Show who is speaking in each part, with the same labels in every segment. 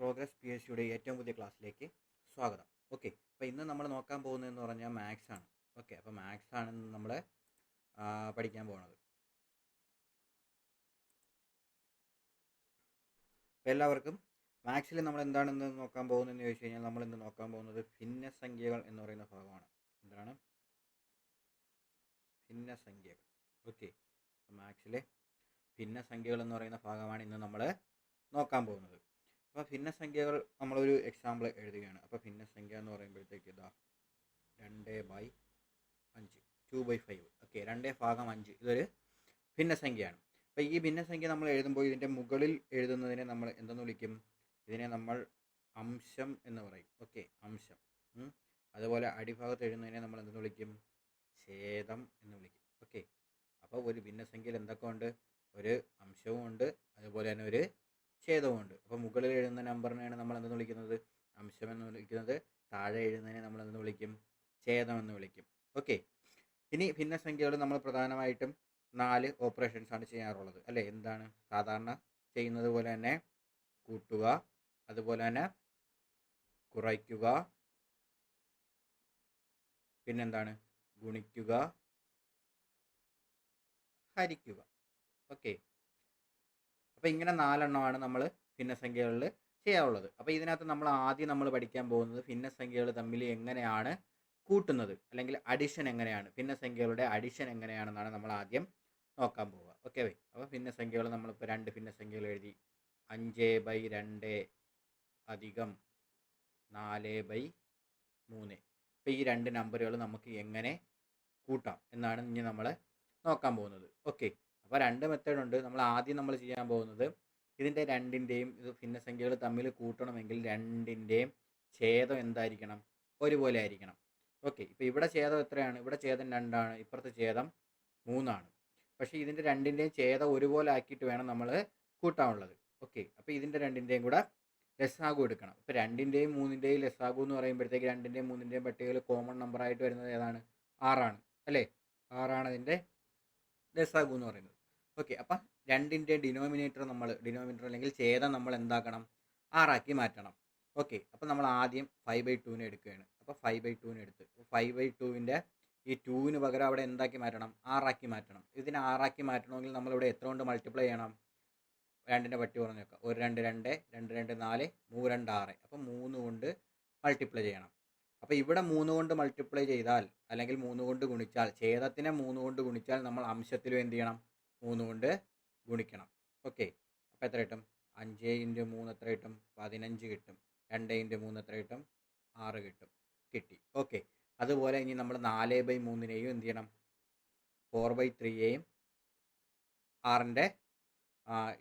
Speaker 1: Progress P S സിയുടെ ഏറ്റവും പുതിയ ക്ലാസ്സിലേക്ക് സ്വാഗതം. ഓക്കെ അപ്പോൾ ഇന്ന് നമ്മൾ നോക്കാൻ പോകുന്നതെന്ന് പറഞ്ഞാൽ മാത്സ് ആണ്. ഓക്കെ അപ്പോൾ മാത്സ് ആണ് നമ്മൾ പഠിക്കാൻ പോകുന്നത്. അപ്പോൾ എല്ലാവർക്കും മാത്സിൽ നമ്മൾ എന്താണെന്ന് നോക്കാൻ പോകുന്നതെന്ന് ചോദിച്ചു കഴിഞ്ഞാൽ നമ്മൾ ഇന്ന് നോക്കാൻ പോകുന്നത് ഭിന്ന സംഖ്യകൾ എന്ന് പറയുന്ന ഭാഗമാണ്. എന്താണ്? ഭിന്ന ഭിന്നസംഖ്യകൾ ഓക്കെ മാത്സിലെ ഭിന്നസംഖ്യകൾ എന്ന് പറയുന്ന ഭാഗമാണ് ഇന്ന് നമ്മൾ നോക്കാൻ പോകുന്നത്. അപ്പോൾ ഭിന്നസംഖ്യകൾ നമ്മളൊരു എക്സാമ്പിൾ എഴുതുകയാണ്. അപ്പോൾ ഭിന്നസംഖ്യ എന്ന് പറയുമ്പോഴത്തേക്ക് ഇതാ രണ്ട് ബൈ അഞ്ച് ടു ബൈ ഫൈവ് ഓക്കെ രണ്ട് ഭാഗം അഞ്ച്. ഇതൊരു ഭിന്നസംഖ്യയാണ്. അപ്പോൾ ഈ ഭിന്നസംഖ്യ നമ്മൾ എഴുതുമ്പോൾ ഇതിന്റെ മുകളിൽ എഴുതുന്നതിനെ നമ്മൾ എന്തെന്ന് വിളിക്കും? ഇതിനെ നമ്മൾ അംശം എന്ന് പറയും. ഓക്കെ അംശം. അതുപോലെ അടിഭാഗത്ത് എഴുതുന്നതിനെ നമ്മൾ എന്തെന്ന് വിളിക്കും? ഛേദം എന്ന് വിളിക്കും. ഓക്കെ അപ്പോൾ ഒരു ഭിന്നസംഖ്യയിൽ എന്തൊക്കെ ഉണ്ട്? ഒരു അംശവും ഉണ്ട്. അതുപോലെ തന്നെ ഒരു ഛേദവുമുണ്ട് അപ്പോൾ മുകളിൽ എഴുതുന്ന നമ്പറിനെയാണ് നമ്മൾ എന്തെന്ന് വിളിക്കുന്നത്? അംശം എന്ന് വിളിക്കുന്നത്. താഴെ എഴുതുന്നതിനെ നമ്മൾ എന്തെന്ന് വിളിക്കും? ഛേദം എന്ന് വിളിക്കും. ഓക്കെ. ഇനി ഭിന്നസംഖ്യകൾ നമ്മൾ പ്രധാനമായിട്ടും നാല് ഓപ്പറേഷൻസ് ആണ് ചെയ്യാറുള്ളത്. അല്ലേ? എന്താണ്? സാധാരണ ചെയ്യുന്നത് പോലെ തന്നെ കൂട്ടുക അതുപോലെ തന്നെ കുറയ്ക്കുക പിന്നെന്താണ്? ഗുണിക്കുക ഹരിക്കുക. ഓക്കെ. അപ്പോൾ ഇങ്ങനെ നാലെണ്ണമാണ് നമ്മൾ ഭിന്നസംഖ്യകളിൽ ചെയ്യാറുള്ളത് അപ്പോൾ ഇതിനകത്ത് നമ്മൾ ആദ്യം നമ്മൾ പഠിക്കാൻ പോകുന്നത് ഭിന്നസംഖ്യകൾ തമ്മിൽ എങ്ങനെയാണ് കൂട്ടുന്നത്? അല്ലെങ്കിൽ അഡിഷൻ എങ്ങനെയാണ്? ഭിന്നസംഖ്യകളുടെ അഡിഷൻ എങ്ങനെയാണെന്നാണ് നമ്മൾ ആദ്യം നോക്കാൻ പോവുക. Okay why? അപ്പോൾ ഭിന്നസംഖ്യകൾ നമ്മളിപ്പോൾ രണ്ട് ഭിന്നസംഖ്യകൾ എഴുതി. അഞ്ച് ബൈ രണ്ട് അധികം നാല് ബൈ മൂന്ന്. അപ്പോൾ ഈ രണ്ട് നമ്പറുകൾ നമുക്ക് എങ്ങനെ കൂട്ടാം? എന്നാണ് ഇനി നമ്മൾ നോക്കാൻ പോകുന്നത്. ഓക്കെ അപ്പോൾ രണ്ട് മെത്തേഡ് ഉണ്ട്. നമ്മൾ ആദ്യം നമ്മൾ ചെയ്യാൻ പോകുന്നത് ഇതിന്റെ രണ്ടിന്റെയും ഇത് ഭിന്നസംഖ്യകൾ തമ്മിൽ കൂട്ടണമെങ്കിൽ രണ്ടിന്റെയും ഛേദം എന്തായിരിക്കണം? ഒരുപോലെ ആയിരിക്കണം. ഓക്കെ ഇപ്പോൾ ഇവിടെ ഛേദം എത്രയാണ്? ഇവിടെ ഛേദം രണ്ടാണ്. ഇപ്പുറത്തെ ഛേദം മൂന്നാണ്. പക്ഷേ ഇതിന്റെ രണ്ടിന്റെയും ഛേദം ഒരുപോലെ ആക്കിയിട്ട് വേണം നമ്മൾ കൂട്ടാനുള്ളത്. ഓക്കെ അപ്പോൾ ഇതിന്റെ രണ്ടിന്റെയും കൂടെ ലസാഗു എടുക്കണം. ഇപ്പോൾ രണ്ടിന്റെയും മൂന്നിന്റെയും ലസാഗു എന്ന് പറയുമ്പോഴത്തേക്ക് രണ്ടിന്റെയും മൂന്നിന്റെയും പട്ടികയിൽ കോമൺ നമ്പറായിട്ട് വരുന്നത് ഏതാണ്? ആറാണ്. അല്ലേ? ആറാണ് അതിന്റെ ലസാഗു എന്ന് പറയുന്നത്. ഓക്കെ അപ്പം രണ്ടിന്റെ ഡിനോമിനേറ്റർ നമ്മൾ ഡിനോമിനേറ്റർ അല്ലെങ്കിൽ ഛേദം നമ്മൾ എന്താക്കണം? ആറാക്കി മാറ്റണം. ഓക്കെ അപ്പം നമ്മൾ ആദ്യം ഫൈവ് ബൈ ടുവിനെ എടുക്കുകയാണ്. അപ്പോൾ ഫൈവ് ബൈ ടുവിനെ എടുത്ത് ഫൈവ് ബൈ ടുവിന്റെ ഈ ടുവിന് പകരം അവിടെ എന്താക്കി മാറ്റണം? ആറാക്കി മാറ്റണം. ഇതിനെ ആറാക്കി മാറ്റണമെങ്കിൽ നമ്മളിവിടെ എത്ര കൊണ്ട് മൾട്ടിപ്ലൈ ചെയ്യണം? രണ്ടിന്റെ പട്ടി പറഞ്ഞു വെക്കാം. ഒരു രണ്ട് രണ്ട് രണ്ട് രണ്ട് നാല് മൂന്ന് രണ്ട് ആറ്. അപ്പം മൂന്ന് കൊണ്ട് മൾട്ടിപ്ലൈ ചെയ്യണം. അപ്പോൾ ഇവിടെ മൂന്ന് കൊണ്ട് മൾട്ടിപ്ലൈ ചെയ്താൽ അല്ലെങ്കിൽ മൂന്ന് കൊണ്ട് ഗുണിച്ചാൽ ഛേദത്തിനെ മൂന്ന് കൊണ്ട് ഗുണിച്ചാൽ നമ്മൾ അംശത്തിലും എന്ത് ചെയ്യണം? മൂന്ന് കൊണ്ട് ഗുണിക്കണം. ഓക്കെ അപ്പോൾ എത്ര കിട്ടും? അഞ്ച് ഇന്റു മൂന്ന് എത്ര കിട്ടും? പതിനഞ്ച് കിട്ടും. രണ്ട് ഇന്റു മൂന്ന് എത്ര കിട്ടും? ആറ് കിട്ടും. കിട്ടി. ഓക്കെ അതുപോലെ ഇനി നമ്മൾ നാല് ബൈ മൂന്നിനെയും എന്ത് ചെയ്യണം? ഫോർ ബൈ ത്രീയെയും ആറിന്റെ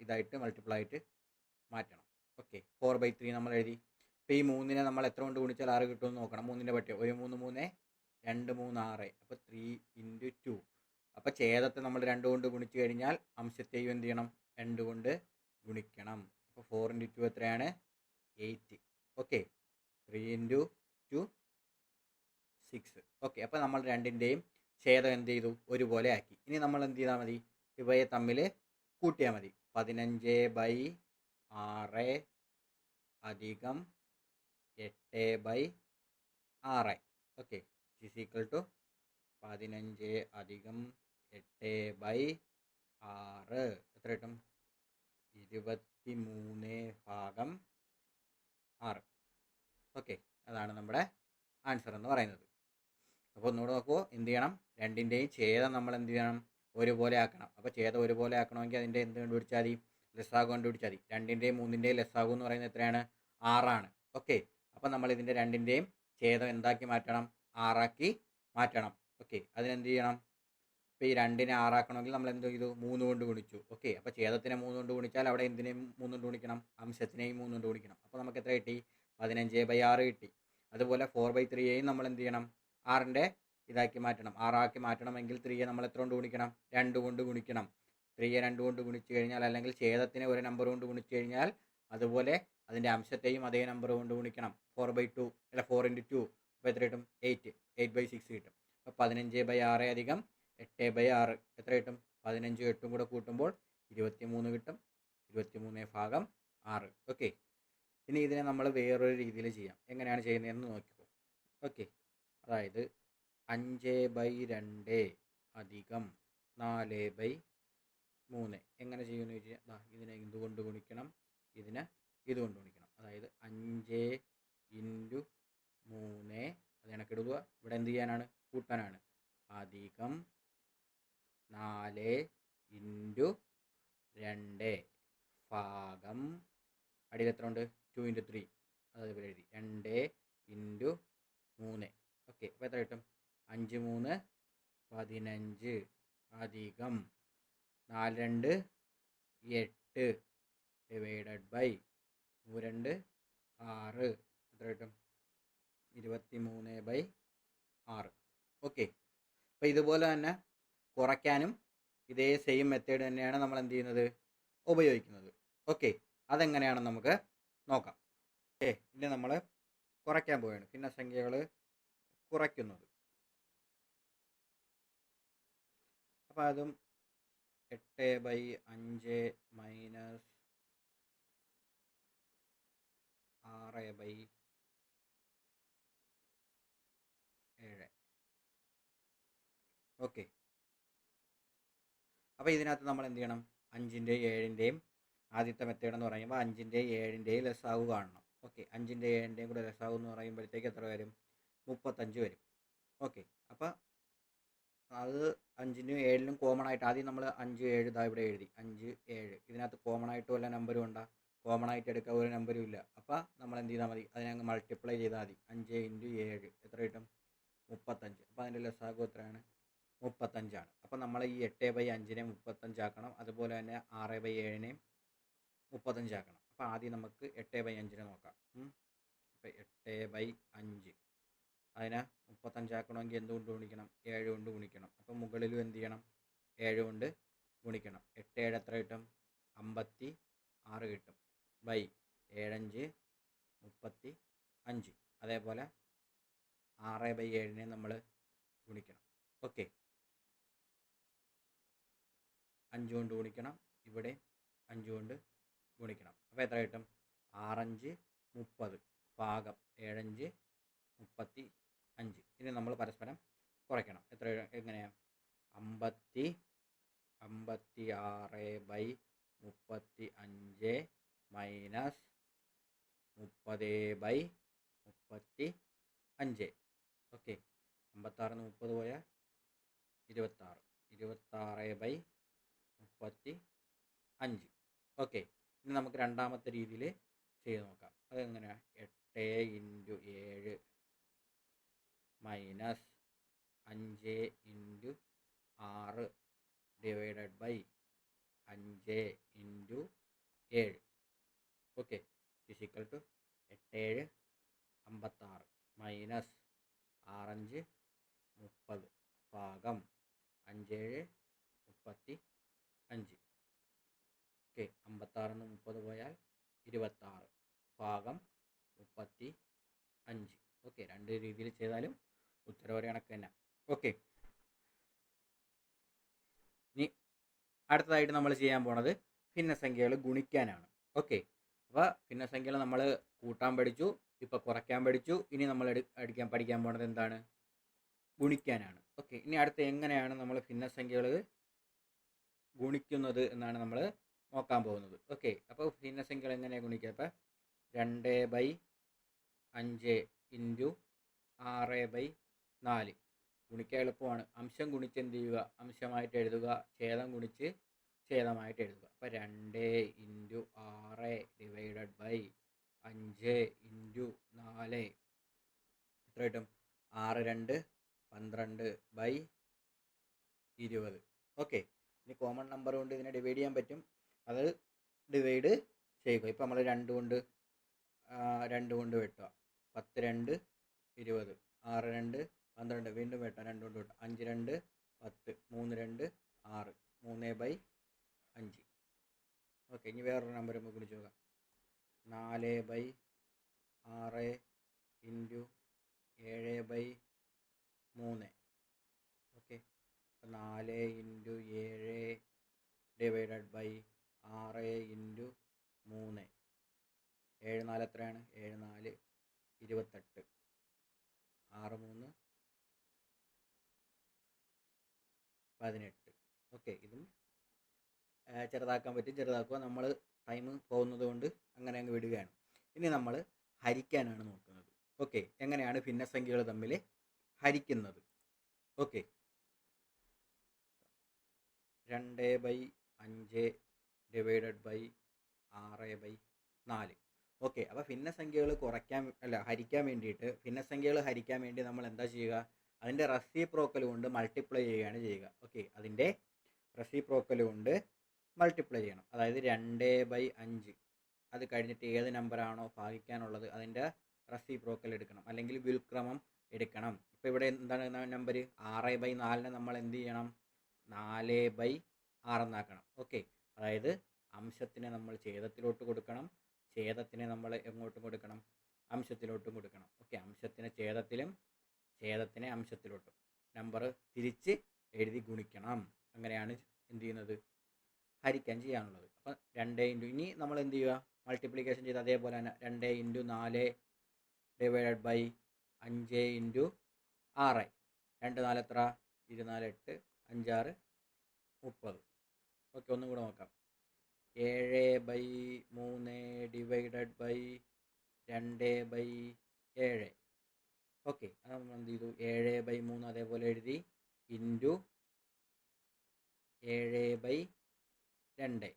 Speaker 1: ഇതായിട്ട് മൾട്ടിപ്പിൾ ആയിട്ട് മാറ്റണം. ഓക്കെ ഫോർ ബൈ ത്രീ നമ്മൾ എഴുതി. ഇപ്പോൾ ഈ മൂന്നിനെ നമ്മൾ എത്ര കൊണ്ട് ഗുണിച്ചാൽ ആറ് കിട്ടുമെന്ന് നോക്കണം. മൂന്നിന്റെ പറ്റിയ ഒരു മൂന്ന് മൂന്ന് രണ്ട് മൂന്ന് ആറ്. അപ്പോൾ ത്രീ ഇന്റു ടു അപ്പോൾ ഛേദത്തെ നമ്മൾ രണ്ട് കൊണ്ട് ഗുണിച്ചു കഴിഞ്ഞാൽ അംശത്തെയും എന്ത് ചെയ്യണം? രണ്ട് കൊണ്ട് ഗുണിക്കണം. അപ്പോൾ ഫോർ ഇന്റു ടു എത്രയാണ്? Eight okay three into two six okay അപ്പോൾ നമ്മൾ രണ്ടിന്റെയും ഛേദം എന്ത് ചെയ്തു? ഒരുപോലെ ആക്കി. ഇനി നമ്മൾ എന്ത് ചെയ്താൽ മതി? ഇവയെ തമ്മിൽ കൂട്ടിയാൽ മതി. പതിനഞ്ച് ബൈ ആറ് അധികം എട്ട് ബൈ ആറ്. ഓക്കെ ഇസ് ഈക്വൽ ടു പതിനഞ്ച് അധികം എട്ട് ബൈ ആറ്. എത്ര കിട്ടും? ഇരുപത്തി മൂന്ന് ഭാഗം ആറ്. ഓക്കെ അതാണ് നമ്മുടെ ആൻസർ എന്ന് പറയുന്നത്. അപ്പോൾ ഒന്നുകൂടെ നോക്കൂ എന്ത് ചെയ്യണം? രണ്ടിന്റെയും ഛേദം നമ്മൾ എന്ത് ചെയ്യണം? ഒരുപോലെ ആക്കണം. അപ്പോൾ ഛേദം ഒരുപോലെ ആക്കണമെങ്കിൽ അതിന്റെ എന്ത് കണ്ടുപിടിച്ചാൽ മതി? ലെസ്സാഗു കണ്ടുപിടിച്ചാൽ മതി. രണ്ടിന്റെയും മൂന്നിന്റെയും ലെസ്സാഗു എന്ന് പറയുന്നത് എത്രയാണ്? ആറാണ്. ഓക്കെ അപ്പോൾ നമ്മൾ ഇതിന്റെ രണ്ടിന്റെയും ഛേദം എന്താക്കി മാറ്റണം? ആറാക്കി മാറ്റണം. ഓക്കെ അതിനെന്ത് ചെയ്യണം ഇപ്പോൾ ഈ രണ്ടിനെ ആറാക്കണമെങ്കിൽ നമ്മൾ എന്ത് ചെയ്തു? മൂന്ന് കൊണ്ട് ഗുണിച്ചു. ഓക്കെ അപ്പോൾ ഛേദത്തിനെ മൂന്ന് കൊണ്ട് ഗുണിച്ചാൽ അവിടെ എന്തിനേയും മൂന്ന് കൊണ്ട് ഗുണിക്കണം? അംശത്തിനെയും മൂന്ന് കൊണ്ട് ഗുണിക്കണം. അപ്പോൾ നമുക്ക് എത്ര കിട്ടി? പതിനഞ്ച് ബൈ ആറ് കിട്ടി. അതുപോലെ ഫോർ ബൈ ത്രീയെയും നമ്മൾ എന്ത് ചെയ്യണം? ആറിന്റെ ഇതാക്കി മാറ്റണം. ആറാക്കി മാറ്റണമെങ്കിൽ ത്രീയെ നമ്മൾ എത്ര കൊണ്ട് ഗുണിക്കണം? രണ്ട് കൊണ്ട് ഗുണിക്കണം. ത്രീയെ രണ്ട് കൊണ്ട് ഗുണിച്ചു കഴിഞ്ഞാൽ അല്ലെങ്കിൽ ഛേദത്തിനെ ഒരു നമ്പർ കൊണ്ട് ഗുണിച്ചു കഴിഞ്ഞാൽ അതുപോലെ അതിന്റെ അംശത്തെയും അതേ നമ്പർ കൊണ്ട് ഗുണിക്കണം. ഫോർ ബൈ ടു അല്ല ഫോർ ഇന്റു ടു അപ്പോൾ എത്ര കിട്ടും? എയ്റ്റ് എയ്റ്റ് ബൈ സിക്സ് കിട്ടും. അപ്പോൾ പതിനഞ്ച് ബൈ ആറ് അധികം എട്ട് ബൈ ആറ്. എത്ര കിട്ടും? പതിനഞ്ചും എട്ടും കൂടെ കൂട്ടുമ്പോൾ ഇരുപത്തി മൂന്ന് കിട്ടും. ഇരുപത്തി മൂന്ന് ഭാഗം ആറ്. ഓക്കെ ഇനി ഇതിനെ നമ്മൾ വേറൊരു രീതിയിൽ ചെയ്യാം. എങ്ങനെയാണ് ചെയ്യുന്നതെന്ന് നോക്കിക്കോ. ഓക്കെ അതായത് അഞ്ച് ബൈ രണ്ട് അധികം നാല് ബൈ മൂന്ന്. എങ്ങനെ ചെയ്യുമെന്ന് ചോദിച്ചാൽ ഇതിനെ ഇതുകൊണ്ട് ഗുണിക്കണം. ഇതിനെ ഇതുകൊണ്ട് ഗുണിക്കണം. അതായത് അഞ്ച് ഇന്റു മൂന്ന്. അത് കണക്കിടുക. ഇവിടെ എന്ത് ചെയ്യാനാണ്? കൂട്ടാനാണ്. അധികം നാല് ഇന്റു രണ്ട്. ഭാഗം അടിയിൽ എത്ര ഉണ്ട്? ടു ഇന്റു ത്രീ അതേപോലെ എഴുതി. രണ്ട് ഇന്റു മൂന്ന്. ഓക്കെ അപ്പോൾ എത്ര കിട്ടും? അഞ്ച് മൂന്ന് പതിനഞ്ച്. അധികം നാല് രണ്ട് എട്ട്. ഡിവൈഡഡ് ബൈ രണ്ട് ആറ്. എത്ര കിട്ടും? ഇരുപത്തി മൂന്ന് ബൈ ആറ്. ഓക്കെ. അപ്പോൾ ഇതുപോലെ തന്നെ കുറയ്ക്കാനും ഇതേ സെയിം മെത്തേഡ് തന്നെയാണ് നമ്മൾ എന്ത് ചെയ്യുന്നത്? ഉപയോഗിക്കുന്നത്. ഓക്കെ. അതെങ്ങനെയാണെന്ന് നമുക്ക് നോക്കാം. ഓക്കെ. ഇനി നമ്മൾ കുറയ്ക്കാൻ പോവുകയാണ്. ഭിന്നസംഖ്യകൾ കുറയ്ക്കുന്നത്. അപ്പോൾ അതും എട്ട് ബൈ അഞ്ച് മൈനസ് ആറ് ബൈ ഏഴ് ഓക്കെ അപ്പോൾ ഇതിനകത്ത് നമ്മൾ എന്ത് ചെയ്യണം? അഞ്ചിന്റെയും ഏഴിന്റെയും ആദ്യത്തെ മെത്തേഡ് എന്ന് പറയുമ്പോൾ അഞ്ചിന്റെയും ഏഴിന്റെയും ലസാവ് കാണണം. ഓക്കെ അഞ്ചിന്റെ ഏഴിന്റെയും കൂടെ ലസാവ് എന്ന് പറയുമ്പോഴത്തേക്ക് എത്ര വരും? മുപ്പത്തഞ്ച് വരും. ഓക്കെ അപ്പോൾ അത് അഞ്ചിനും ഏഴിനും കോമൺ ആയിട്ട് ആദ്യം നമ്മൾ അഞ്ച് ഏഴ് ഇതാ ഇവിടെ എഴുതി. അഞ്ച് ഏഴ്. ഇതിനകത്ത് കോമൺ ആയിട്ട് വല്ല നമ്പറും ഉണ്ടാ? കോമൺ ആയിട്ട് എടുക്കാൻ ഒരു നമ്പരും ഇല്ല. അപ്പോൾ നമ്മൾ എന്ത് ചെയ്താൽ മതി? അതിനെ അങ്ങ് മൾട്ടിപ്ലൈ ചെയ്താൽ മതി. അഞ്ച് ഇന്റു ഏഴ്. എത്ര കിട്ടും? മുപ്പത്തഞ്ച്. അപ്പോൾ അതിന്റെ ലസാഗു എത്രയാണ്? മുപ്പത്തഞ്ചാണ്. അപ്പോൾ നമ്മൾ ഈ എട്ട് ബൈ അഞ്ചിനെ മുപ്പത്തഞ്ചാക്കണം. അതുപോലെ തന്നെ ആറ് ബൈ ഏഴിനെയും മുപ്പത്തഞ്ചാക്കണം. അപ്പോൾ ആദ്യം നമുക്ക് എട്ട് ബൈ അഞ്ചിനെ നോക്കാം. അപ്പോൾ എട്ട് ബൈ അഞ്ച്. അതിനെ മുപ്പത്തഞ്ചാക്കണമെങ്കിൽ എന്തുകൊണ്ട് ഗുണിക്കണം? ഏഴ് കൊണ്ട് ഗുണിക്കണം. അപ്പോൾ മുകളിലും എന്ത് ചെയ്യണം? ഏഴ് കൊണ്ട് ഗുണിക്കണം. എട്ട് ഏഴ് എത്ര കിട്ടും? അമ്പത്തി ആറ് കിട്ടും. ബൈ ഏഴഞ്ച് മുപ്പത്തി അഞ്ച്. അതേപോലെ ആറ് ബൈ ഏഴിനെ നമ്മൾ ഗുണിക്കണം. ഓക്കെ. അഞ്ച് കൊണ്ട് ഗുണിക്കണം. ഇവിടെ അഞ്ച് കൊണ്ട് ഗുണിക്കണം. അപ്പോൾ എത്ര കിട്ടും? ആറഞ്ച് മുപ്പത്. ഭാഗം ഏഴഞ്ച് മുപ്പത്തി അഞ്ച്. ഇനി നമ്മൾ പരസ്പരം കുറയ്ക്കണം. എത്ര എങ്ങനെയാണ് അമ്പത്തി അമ്പത്തി ആറ് ബൈ മുപ്പത്തി അഞ്ച് മൈനസ് മുപ്പത് ബൈ മുപ്പത്തി അഞ്ച്. ഓക്കെ. അമ്പത്താറിന് മുപ്പത് പോയാൽ ഇരുപത്താറ്. ഇരുപത്താറ് ബൈ മുപ്പത്തി അഞ്ച്. ഓക്കെ. ഇനി നമുക്ക് രണ്ടാമത്തെ രീതിയിൽ ചെയ്ത് നോക്കാം. അതെങ്ങനെയാണ് എട്ട് ഇന്റു ഏഴ് മൈനസ് അഞ്ച് ഇന്റു ആറ് ഡിവൈഡഡ് ബൈ അഞ്ച് ഇന്റു ഏഴ്. ഓക്കെ. ഫിസിക്കൽ ടു എട്ട് ഏഴ് അമ്പത്താറ് മൈനസ് ആറഞ്ച് മുപ്പത്. ഭാഗം അഞ്ചേഴ് മുപ്പത്തി അഞ്ച്. ഓക്കെ അമ്പത്താറിന്ന് മുപ്പത് പോയാൽ ഇരുപത്താറ്. ഭാഗം മുപ്പത്തി അഞ്ച്. ഓക്കെ രണ്ട് രീതിയിൽ ചെയ്താലും ഉത്തരം ഒരു കണക്ക് തന്നെ. ഓക്കെ. ഇനി അടുത്തതായിട്ട് നമ്മൾ ചെയ്യാൻ പോണത് ഭിന്നസംഖ്യകൾ ഗുണിക്കാനാണ്. ഓക്കെ അപ്പോൾ ഭിന്നസംഖ്യകൾ നമ്മൾ കൂട്ടാൻ പഠിച്ചു ഇപ്പോൾ കുറയ്ക്കാൻ പഠിച്ചു ഇനി നമ്മൾ അടിക്കാൻ പഠിക്കാൻ പോണത് എന്താണ്? ഗുണിക്കാനാണ്. ഓക്കെ ഇനി അടുത്ത് എങ്ങനെയാണ് നമ്മൾ ഭിന്നസംഖ്യകൾ ഗുണിക്കുന്നത് എന്നാണ് നമ്മൾ നോക്കാൻ പോകുന്നത്. ഓക്കെ അപ്പോൾ ഭിന്നസംഖ്യകൾ എങ്ങനെയാണ് ഗുണിക്കുക? അപ്പോൾ രണ്ട് ബൈ അഞ്ച് ഇന്റു ആറ് ബൈ നാല്. ഗുണിക്കാൻ എളുപ്പമാണ്. അംശം ഗുണിച്ച് എന്ത് ചെയ്യുക? അംശമായിട്ട് എഴുതുക. ഛേദം ഗുണിച്ച് ഛേദമായിട്ട് എഴുതുക. അപ്പോൾ രണ്ട് ഇന്റു ആറ് ഡിവൈഡഡ് ബൈ അഞ്ച് ഇന്റു നാല്. എത്ര കിട്ടും? ആറ് രണ്ട് പന്ത്രണ്ട് ബൈ ഇരുപത്. ഓക്കെ ഇനി കോമൺ നമ്പർ കൊണ്ട് ഇതിനെ ഡിവൈഡ് ചെയ്യാൻ പറ്റും. അത് ഡിവൈഡ് ചെയ്യുക. ഇപ്പോൾ നമ്മൾ രണ്ട് കൊണ്ട് രണ്ട് കൊണ്ട് വെട്ടുക. പത്ത് രണ്ട് ഇരുപത്. ആറ് രണ്ട് പന്ത്രണ്ട്. വീണ്ടും വെട്ടാം. രണ്ട് കൊണ്ട് വെട്ടാം അഞ്ച് രണ്ട് പത്ത്. മൂന്ന് രണ്ട് ആറ്. മൂന്ന് ബൈ അഞ്ച്. ഓക്കെ ഇനി വേറൊരു നമ്പർ നമുക്ക് വിളിച്ച് നോക്കാം. നാല് ബൈ ആറ് ഇന്റു ഏഴ് ബൈ മൂന്ന്. നാല് ഇന്റു ഏഴ് ഡിവൈഡഡ് ബൈ ആറ് ഇന്റു മൂന്ന്. ഏഴ് നാല് എത്രയാണ്? ഏഴ് നാല് ഇരുപത്തെട്ട്. ആറ് മൂന്ന് പതിനെട്ട്. ഓക്കെ ഇതും ചെറുതാക്കാൻ പറ്റും. ചെറുതാക്കുക. നമ്മൾ ടൈം പോകുന്നത് കൊണ്ട് അങ്ങനെ അങ്ങ് വിടുകയാണ്. ഇനി നമ്മൾ ഹരിക്കാനാണ് നോക്കുന്നത്. ഓക്കെ എങ്ങനെയാണ് ഭിന്നസംഖ്യകൾ തമ്മിൽ ഹരിക്കുന്നത്? ഓക്കെ രണ്ട് ബൈ അഞ്ച് ഡിവൈഡഡ് ബൈ ആറ് ബൈ നാല്. ഓക്കെ അപ്പോൾ ഭിന്നസംഖ്യകൾ കുറയ്ക്കാൻ അല്ല ഹരിക്കാൻ വേണ്ടിയിട്ട് ഭിന്നസംഖ്യകൾ ഹരിക്കാൻ വേണ്ടി നമ്മൾ എന്താ ചെയ്യുക? അതിന്റെ റെസിപ്രോക്കൽ കൊണ്ട് മൾട്ടിപ്ലൈ ചെയ്യുകയാണ് ചെയ്യുക. ഓക്കെ അതിന്റെ റെസിപ്രോക്കൽ കൊണ്ട് മൾട്ടിപ്ലൈ ചെയ്യണം. അതായത് രണ്ട് ബൈ അഞ്ച്. അത് കഴിഞ്ഞിട്ട് ഏത് നമ്പറാണോ ഭാഗിക്കാനുള്ളത് അതിന്റെ റെസിപ്രോക്കൽ എടുക്കണം. അല്ലെങ്കിൽ വ്യുൽക്രമം എടുക്കണം. ഇപ്പോൾ ഇവിടെ എന്താണ് നമ്പർ ആറ് ബൈ നാലിനെ നമ്മൾ എന്ത് ചെയ്യണം? നാല് ബൈ ആറെന്നാക്കണം ഓക്കെ. അതായത് അംശത്തിനെ നമ്മൾ ഛേദത്തിലോട്ട് കൊടുക്കണം. ഛേദത്തിനെ നമ്മൾ എങ്ങോട്ടും കൊടുക്കണം? അംശത്തിലോട്ടും കൊടുക്കണം. ഓക്കെ. അംശത്തിനെ ഛേദത്തിലും ഛേദത്തിനെ അംശത്തിലോട്ടും. നമ്പർ തിരിച്ച് എഴുതി ഗുണിക്കണം. അങ്ങനെയാണ് എന്ത് ചെയ്യുന്നത്? ഹരിക്കാൻ ചെയ്യാനുള്ളത്. അപ്പം രണ്ട് ഇന്റു ഇനി നമ്മൾ എന്ത് ചെയ്യുക? മൾട്ടിപ്ലിക്കേഷൻ ചെയ്ത് അതേപോലെ തന്നെ രണ്ട് ഇന്റു നാല് ഡിവൈഡഡ് ബൈ അഞ്ച് ഇന്റു ആറ് രണ്ട് നാല് എത്ര? ഇരുനാല് എട്ട്. അഞ്ചാറ് മുപ്പത്. ഓക്കെ ഒന്നും കൂടെ നോക്കാം. ഏഴ് ബൈ മൂന്ന് ഡിവൈഡഡ് ബൈ രണ്ട് ബൈ ഏഴ്. ഓക്കെ അത് നമ്മൾ എന്ത് ചെയ്തു? ഏഴ് ബൈ മൂന്ന് അതേപോലെ എഴുതി ഇന്റു ഏഴ് ബൈ രണ്ട്.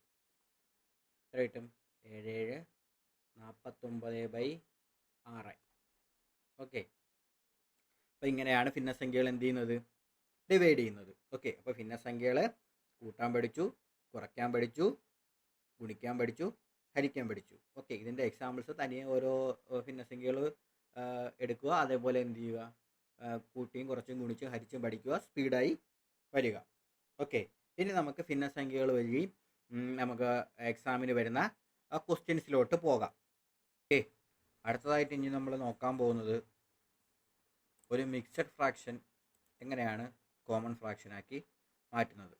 Speaker 1: എത്ര കിട്ടും? ഏഴ് ഏഴ് നാൽപ്പത്തൊമ്പത് ബൈ ആറ്. ഓക്കെ. അപ്പോൾ ഇങ്ങനെയാണ് ഭിന്നസംഖ്യകൾ എന്ത് ചെയ്യുന്നത്? ഡിവൈഡ് ചെയ്യുന്നത്. ഓക്കെ അപ്പോൾ ഭിന്നസംഖ്യകളെ കൂട്ടാൻ പഠിച്ചു കുറയ്ക്കാൻ പഠിച്ചു ഗുണിക്കാൻ പഠിച്ചു ഹരിക്കാൻ പഠിച്ചു. ഓക്കെ ഇതിന്റെ എക്സാമ്പിൾസ് തനിയെ ഓരോ ഭിന്നസംഖ്യകൾ എടുക്കുക. അതേപോലെ എന്ത് ചെയ്യുക? കൂട്ടിയും കുറച്ചും ഗുണിച്ചും ഹരിച്ചും പഠിക്കുക. സ്പീഡായി വരിക. ഓക്കെ ഇനി നമുക്ക് ഭിന്നസംഖ്യകൾ വഴി നമുക്ക് എക്സാമിന് വരുന്ന ക്വസ്റ്റ്യൻസിലോട്ട് പോകാം. ഓക്കെ അടുത്തതായിട്ട് ഇനി നമ്മൾ നോക്കാൻ പോകുന്നത് ഒരു മിക്സഡ് ഫ്രാക്ഷൻ എങ്ങനെയാണ് കോമൺ ഫ്രാക്ഷനാക്കി മാറ്റുന്നത്.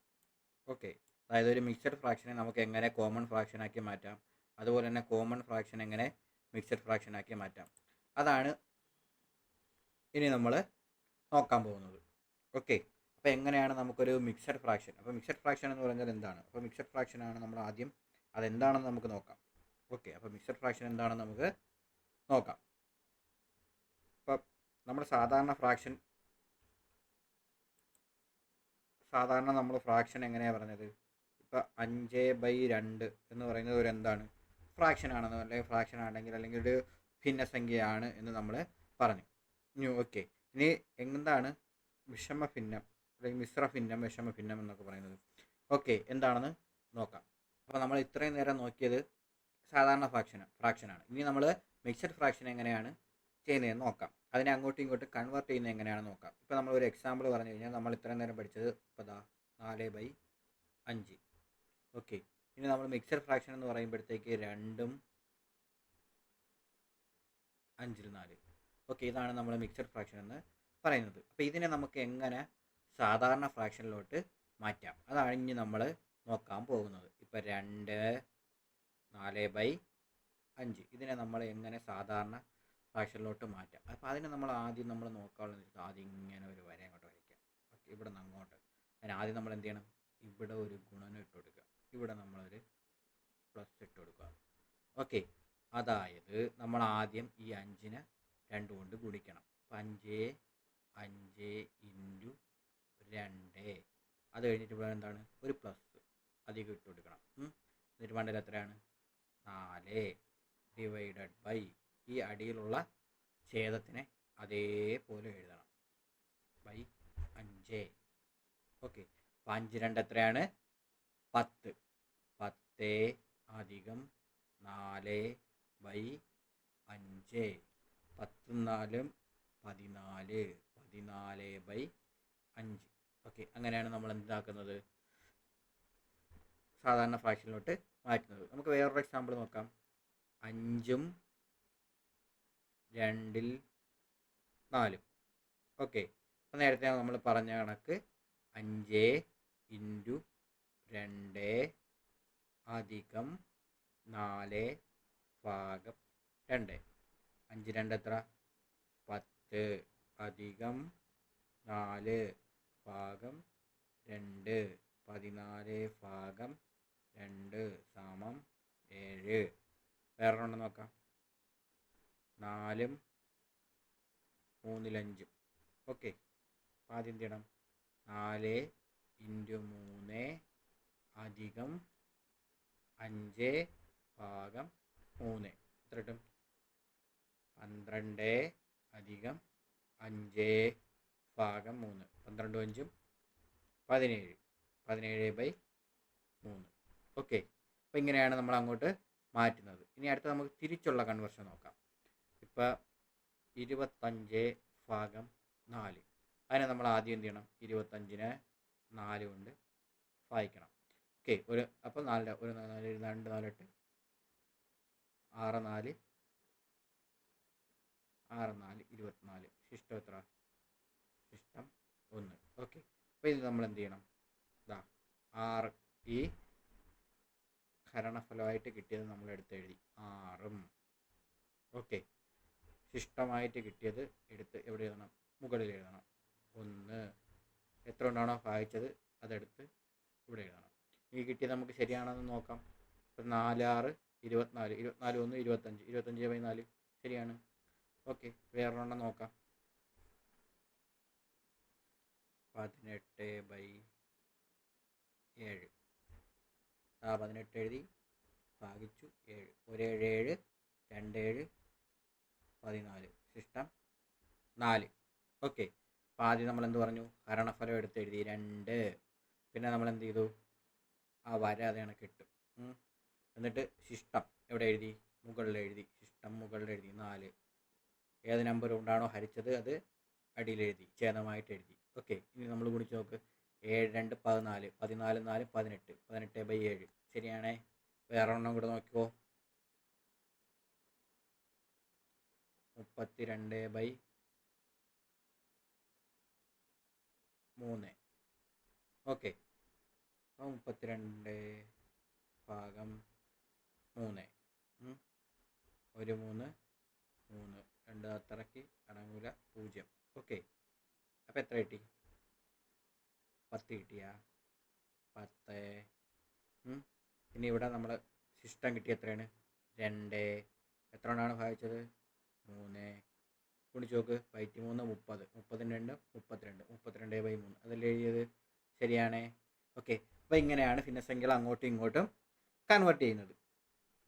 Speaker 1: ഓക്കെ അതായത് ഒരു മിക്സഡ് ഫ്രാക്ഷനെ നമുക്ക് എങ്ങനെ കോമൺ ഫ്രാക്ഷനാക്കി മാറ്റാം? അതുപോലെ തന്നെ കോമൺ ഫ്രാക്ഷൻ എങ്ങനെ മിക്സഡ് ഫ്രാക്ഷനാക്കി മാറ്റാം? അതാണ് ഇനി നമ്മൾ നോക്കാൻ പോകുന്നത്. ഓക്കെ അപ്പോൾ എങ്ങനെയാണ് നമുക്കൊരു മിക്സഡ് ഫ്രാക്ഷൻ അപ്പോൾ മിക്സഡ് ഫ്രാക്ഷൻ എന്ന് പറഞ്ഞാൽ എന്താണ്? അപ്പോൾ മിക്സഡ് ഫ്രാക്ഷൻ ആണ് നമ്മൾ ആദ്യം അതെന്താണെന്ന് നമുക്ക് നോക്കാം. ഓക്കെ അപ്പോൾ മിക്സഡ് ഫ്രാക്ഷൻ എന്താണെന്ന് നമുക്ക് നോക്കാം. അപ്പം നമ്മുടെ സാധാരണ ഫ്രാക്ഷൻ സാധാരണ നമ്മൾ ഫ്രാക്ഷൻ എങ്ങനെയാണ് പറഞ്ഞത്? ഇപ്പം അഞ്ച് ബൈ രണ്ട് എന്ന് പറയുന്നത് ഒരു എന്താണ്? ഫ്രാക്ഷൻ ആണെന്ന് അല്ലെങ്കിൽ ഫ്രാക്ഷൻ ആണെങ്കിൽ അല്ലെങ്കിൽ ഒരു ഭിന്നസംഖ്യയാണ് എന്ന് നമ്മൾ പറഞ്ഞു. ഇനി ഓക്കെ ഇനി എന്താണ് വിഷമ ഭിന്നം അല്ലെങ്കിൽ മിശ്ര ഭിന്നം വിഷമ ഭിന്നം എന്നൊക്കെ പറയുന്നത്. ഓക്കെ എന്താണെന്ന് നോക്കാം. അപ്പോൾ നമ്മൾ ഇത്രയും നേരം നോക്കിയത് സാധാരണ ഫ്രാക്ഷൻ ഫ്രാക്ഷനാണ് ഇനി നമ്മൾ മിക്സഡ് ഫ്രാക്ഷൻ എങ്ങനെയാണ്? ചെയ്യുന്നതെന്ന് നോക്കാം. അതിനെ അങ്ങോട്ടും ഇങ്ങോട്ടും കൺവേർട്ട് ചെയ്യുന്നത് എങ്ങനെയാണെന്ന് നോക്കാം. ഇപ്പോൾ നമ്മൾ ഒരു എക്സാമ്പിൾ പറഞ്ഞു കഴിഞ്ഞാൽ നമ്മൾ ഇത്രയും നേരം പഠിച്ചത് ഇപ്പോൾ ദാ നാല് ബൈ അഞ്ച്. ഓക്കെ ഇനി നമ്മൾ മിക്സഡ് ഫ്രാക്ഷൻ എന്ന് പറയുമ്പോഴത്തേക്ക് രണ്ടും അഞ്ചിൽ നാല്. ഓക്കെ ഇതാണ് നമ്മൾ മിക്സഡ് ഫ്രാക്ഷൻ എന്ന് പറയുന്നത്. അപ്പോൾ ഇതിനെ നമുക്ക് എങ്ങനെ സാധാരണ ഫ്രാക്ഷനിലോട്ട് മാറ്റാം. അതാണ് ഇനി നമ്മൾ നോക്കാൻ പോകുന്നത്. ഇപ്പോൾ രണ്ട് നാല് ബൈ അഞ്ച്. ഇതിനെ നമ്മൾ എങ്ങനെ സാധാരണ ഫ്രാക്ഷനിലോട്ട് മാറ്റാം. അപ്പോൾ അതിന് നമ്മൾ ആദ്യം നമ്മൾ നോക്കാനുള്ളത് വെച്ചാൽ ആദ്യം ഇങ്ങനെ ഒരു വര അങ്ങോട്ട് വരയ്ക്കാം. ഓക്കെ ഇവിടെ നിന്ന് അങ്ങോട്ട്. അതിന് ആദ്യം നമ്മൾ എന്ത് ചെയ്യണം? ഇവിടെ ഒരു ഗുണനം ഇട്ട് കൊടുക്കുക. ഇവിടെ നമ്മളൊരു പ്ലസ് ഇട്ട് കൊടുക്കുക. ഓക്കെ അതായത് നമ്മൾ ആദ്യം ഈ അഞ്ചിനെ രണ്ട് കൊണ്ട് ഗുണിക്കണം. അപ്പം അഞ്ച് അഞ്ച് ഇന്റു രണ്ട്. അത് കഴിഞ്ഞിട്ട് ഇവിടെ എന്താണ്? ഒരു പ്ലസ് അധികം ഇട്ട് കൊടുക്കണം. എന്നിട്ട് വേണ്ടത് എത്രയാണ്? നാല്. ഡിവൈഡഡ് ബൈ ഈ അടിയിലുള്ള ഛേദത്തിനെ അതേപോലെ എഴുതണം. ബൈ അഞ്ച്. ഓക്കെ. അപ്പം അഞ്ച് രണ്ട് എത്രയാണ്? പത്ത്. പത്ത് അധികം നാല് ബൈ അഞ്ച്. പത്തും നാലും പതിനാല്. പതിനാല് ബൈ അഞ്ച്. ഓക്കെ. അങ്ങനെയാണ് നമ്മൾ എന്താക്കുന്നത്? സാധാരണ ഫ്രാക്ഷനിലോട്ട് മാറ്റുന്നത്. നമുക്ക് വേറൊരു എക്സാമ്പിൾ നോക്കാം. അഞ്ചും രണ്ടിൽ നാലും. ഓക്കെ. അപ്പോൾ നേരത്തെ നമ്മൾ പറഞ്ഞ കണക്ക് അഞ്ച് ഇന്റു രണ്ട് അധികം നാല് ഭാഗം രണ്ട്. അഞ്ച് രണ്ട് എത്ര? പത്ത്. അധികം നാല് ഭാഗം രണ്ട്. പതിനാല് ഭാഗം രണ്ട് സമം ഏഴ്. വേറെ ഒരെണ്ണം നോക്കാം. നാലും മൂന്നിലഞ്ചും. ഓക്കെ. ആദ്യം ചെയ്യണം? നാല് ഇന്റു മൂന്ന് അധികം അഞ്ച് ഭാഗം മൂന്ന്. എത്ര കിട്ടും? പന്ത്രണ്ട് അധികം അഞ്ച് ഭാഗം മൂന്ന്. പന്ത്രണ്ടും അഞ്ചും പതിനേഴ്. പതിനേഴ് ബൈ മൂന്ന്. ഓക്കെ. അപ്പോൾ ഇങ്ങനെയാണ് നമ്മൾ അങ്ങോട്ട് മാറ്റുന്നത്. ഇനി അടുത്ത നമുക്ക് തിരിച്ചുള്ള കൺവേർഷൻ നോക്കാം. ഇപ്പോൾ ഇരുപത്തഞ്ച് ഭാഗം നാല്. അതിനെ നമ്മൾ ആദ്യം എന്ത് ചെയ്യണം? ഇരുപത്തഞ്ചിനെ നാല് കൊണ്ട് വായിക്കണം. ഓക്കെ ഒരു അപ്പോൾ നാല് ഒരു നാല് രണ്ട് നാലെട്ട് ആറ് നാല്. ആറ് നാല് ഇരുപത്തിനാല്. ശിഷ്ടം എത്ര? ശിഷ്ടം ഒന്ന്. ഓക്കെ അപ്പോൾ ഇത് നമ്മൾ എന്ത് ചെയ്യണം? ഇതാ ആറ് ഈ ഹരണഫലമായിട്ട് കിട്ടിയത് നമ്മൾ എടുത്തെഴുതി ആറും. ഓക്കെ ശിഷ്ടമായിട്ട് കിട്ടിയത് എടുത്ത് എവിടെ എഴുതണം? മുകളിൽ എഴുതണം. ഒന്ന്. എത്ര കൊണ്ടാണോ വായിച്ചത് അതെടുത്ത് ഇവിടെ എഴുതണം. ഈ കിട്ടിയത് നമുക്ക് ശരിയാണെന്ന് നോക്കാം. ഇപ്പം നാലാറ് ഇരുപത്തിനാല്. ഇരുപത്തിനാല് ഒന്ന് ഇരുപത്തഞ്ച്. ഇരുപത്തഞ്ച് ബൈ നാല്. ശരിയാണ്. ഓക്കെ. വേറൊരെണ്ണം നോക്കാം. പതിനെട്ട് ബൈ ഏഴ്. ആ പതിനെട്ട് എഴുതി ഭാഗിച്ചു. ഏഴ്. ഒരേഴ് ഏഴ് രണ്ടേഴ് പതിനാല്. ശിഷ്ടം നാല്. ഓക്കെ. അപ്പോൾ ആദ്യം നമ്മൾ എന്ത് പറഞ്ഞു? ഹരണഫലം എടുത്ത് എഴുതി. രണ്ട്. പിന്നെ നമ്മൾ എന്ത് ചെയ്തു? ആ വര അത് കണക്ക് ഇട്ടു. എന്നിട്ട് ശിഷ്ടം എവിടെ എഴുതി? മുകളിൽ എഴുതി. ശിഷ്ടം മുകളിൽ എഴുതി. നാല്. ഏത് നമ്പർ കൊണ്ടാണോ ഹരിച്ചത്? അത് അടിയിൽ എഴുതി. ഛേദമായിട്ട് എഴുതി. ഓക്കെ. ഇനി നമ്മൾ ഗുണിച്ച് നോക്ക്. ഏഴ് രണ്ട് പതിനാല്. പതിനാല് നാല് പതിനെട്ട്. പതിനെട്ട് ബൈ ഏഴ്. ശരിയാണേ? വേറെ എണ്ണം കൂടെ നോക്കിക്കോ. മുപ്പത്തി രണ്ട് ബൈ മൂന്ന്. ഓക്കെ അപ്പോൾ മുപ്പത്തിരണ്ട് ഭാഗം മൂന്ന്. ഒരു മൂന്ന് മൂന്ന്. രണ്ട് അത്രയ്ക്ക് അടങ്ങൂല പൂജ്യം. ഓക്കെ അപ്പോൾ എത്ര കിട്ടി? പത്ത് കിട്ടിയ? പത്ത്. ഇനി ഇവിടെ നമ്മൾ ശിഷ്ടം കിട്ടിയ എത്രയാണ്? രണ്ട്. എത്ര കൊണ്ടാണ് ഭാഗിച്ചത്? മൂന്ന് ഗുണിച്ച് നോക്ക് പൈറ്റി മൂന്ന് മുപ്പത്. മുപ്പതിന് രണ്ട് മുപ്പത്തിരണ്ട്. മുപ്പത്തിരണ്ട് ബൈ മൂന്ന്. അതല്ലേ എഴുതിയത്? ശരിയാണ്. ഓക്കെ അപ്പോൾ ഇങ്ങനെയാണ് ഭിന്നസംഖ്യകൾ അങ്ങോട്ടും ഇങ്ങോട്ടും കൺവേർട്ട് ചെയ്യുന്നത്.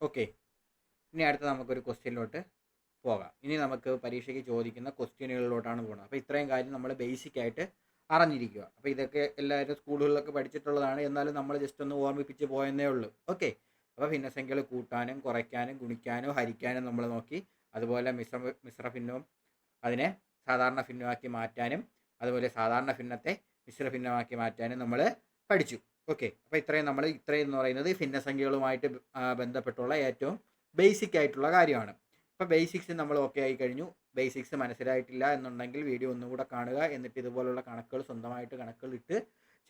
Speaker 1: ഓക്കെ ഇനി അടുത്ത നമുക്കൊരു ക്വസ്റ്റ്യനിലോട്ട് പോകാം. ഇനി നമുക്ക് പരീക്ഷയ്ക്ക് ചോദിക്കുന്ന ക്വസ്റ്റ്യനുകളിലോട്ടാണ് പോകുന്നത്. അപ്പോൾ ഇത്രയും കാര്യം നമ്മൾ ബേസിക് ആയിട്ട് അറിഞ്ഞിരിക്കുക. അപ്പോൾ ഇതൊക്കെ എല്ലാവരും സ്കൂളുകളിലൊക്കെ പഠിച്ചിട്ടുള്ളതാണ്. എന്നാലും നമ്മൾ ജസ്റ്റ് ഒന്ന് ഓർമ്മിപ്പിച്ച് പോയെന്നേ ഉള്ളൂ. ഓക്കെ അപ്പോൾ ഭിന്നസംഖ്യകൾ കൂട്ടാനും കുറയ്ക്കാനും ഗുണിക്കാനും ഹരിക്കാനും നമ്മൾ നോക്കി അതുപോലെ മിശ്ര മിശ്ര ഭിന്നവും അതിനെ സാധാരണ ഭിന്നമാക്കി മാറ്റാനും അതുപോലെ സാധാരണ ഭിന്നത്തെ മിശ്ര ഭിന്നമാക്കി മാറ്റാനും നമ്മൾ പഠിച്ചു. ഓക്കെ അപ്പോൾ ഇത്രയും നമ്മൾ ഇത്രയും എന്ന് പറയുന്നത് ഭിന്നസംഖ്യകളുമായിട്ട് ബന്ധപ്പെട്ടുള്ള ഏറ്റവും ബേസിക് ആയിട്ടുള്ള കാര്യമാണ്. അപ്പോൾ ബേസിക്സ് നമ്മൾ ഓക്കെ ആയി കഴിഞ്ഞു. ബേസിക്സ് മനസ്സിലായിട്ടില്ല എന്നുണ്ടെങ്കിൽ വീഡിയോ ഒന്നുകൂടെ കാണുക. എന്നിട്ട് ഇതുപോലുള്ള കണക്കുകൾ സ്വന്തമായിട്ട് കണക്കുകൾ ഇട്ട്